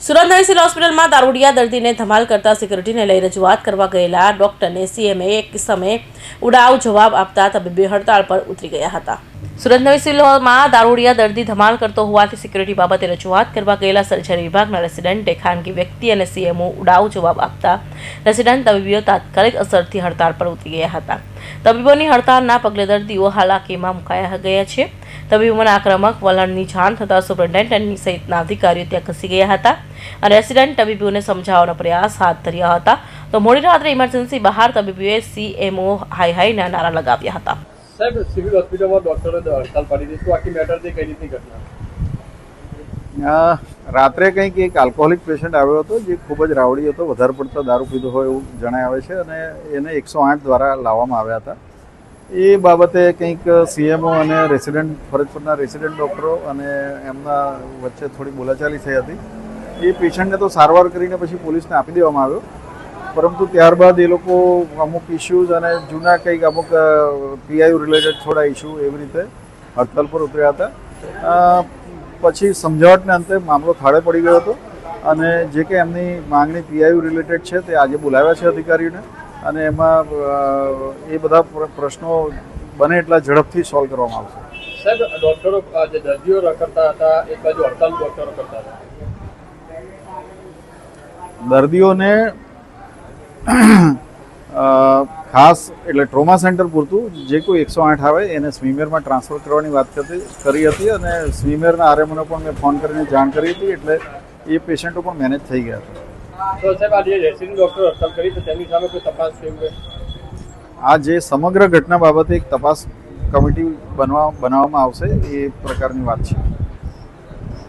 સુરત નવી સિવિલ હોસ્પિટલમાં દારૂડિયા દર્દીને ધમાલ કરતા સિક્યુરિટીને લઈ રજૂઆત કરવા ગયેલા ડોક્ટરને સીએમએ એક સમયે ઉડાવ જવાબ આપતા તબીબી હડતાળ પર ઉતરી ગયા હતા. સુરત નવી સિવિલમાં દારૂડિયા દર્દી ધમાલ કરતો હોવાથી સિક્યુરિટી બાબતે રજૂઆત કરવા ગયેલા સર્જરી વિભાગના રેસિડેન્ટે ખાનગી વ્યક્તિ અને સીએમઓ ઉડાવ જવાબ આપતા રેસિડેન્ટ તબીબીઓ તાત્કાલિક અસરથી હડતાળ પર ઉતરી ગયા હતા. તબીબોની હડતાળના પગલે દર્દીઓ હાલાકીમાં મુકાયા ગયા છે. તબીબોના આક્રમક વલણની જાણ થતાં સુપ્રિન્ટેન્ડન્ટની સહિતના અધિકારીઓ ત્યાં ખસી ગયા હતા અને રેસિડેન્ટ તબીબીઓને સમજાવવાનો પ્રયાસ હાથ ધર્યા હતા. તો મોડી રાત્રે ઇમરજન્સી બહાર તબીબોએ સીએમઓ હાઈ હાઈના નારા લગાવ્યા હતા. સાહેબ, સિવિલ હોસ્પિટલમાં ડોક્ટરોએ હડતાલ પાડી દીધી શું આખી મેટર થઈ કઈ રીતની ઘટના? રાત્રે કંઈક એક આલ્કોહોલિક પેશન્ટ આવ્યો હતો, જે ખૂબ જ રાવડી હતો, વધારે પડતો દારૂ પીધો હોય એવું જણાય આવે છે અને એને એકસો આઠ દ્વારા લાવવામાં આવ્યા હતા. એ બાબતે કંઈક સીએમઓ અને રેસિડેન્ટ ફરજ પરના રેસિડેન્ટ ડૉક્ટરો અને એમના વચ્ચે થોડી બોલાચાલી થઈ હતી. એ પેશન્ટને તો સારવાર કરીને પછી પોલીસને આપી દેવામાં આવ્યો. પરંતુ ત્યારબાદ એ લોકો અમુક ઇસ્યુઝ અને જૂના કંઈક અમુક પીઆઈયુ રિલેટેડ થોડા ઇશ્યુ એવી રીતે હડતાલ પર ઉતર્યા હતા. પછી સમજાવટને અંતે મામલો થાળે પડી ગયો હતો અને જે કે એમની માંગણી પીઆઈયુ રિલેટેડ છે તે આજે બોલાવ્યા છે અધિકારીઓને અને એમાં એ બધા પ્રશ્નો બને એટલા ઝડપથી સોલ્વ કરવામાં આવશે. સાહેબ ડોક્ટરો જે દર્દીઓ કરતા હતા એક બાજુ હડતાલ ડોક્ટરો કરતા હતા? દર્દીઓને ખાસ એટલે ટ્રોમા સેન્ટર પૂરતું જે કોઈ એકસો આઠ આવે એને સ્વીમેરમાં ટ્રાન્સફર કરવાની વાત કરતી કરી હતી અને સ્વીમેરના આરએમઓને પણ મેં ફોન કરીને જાણ કરી હતી એટલે એ પેશન્ટો પણ મેનેજ થઈ ગયા હતા. આ જે સમગ્ર ઘટના બાબતે એક તપાસ કમિટી બનવા બનાવવામાં આવશે એ પ્રકારની વાત છે.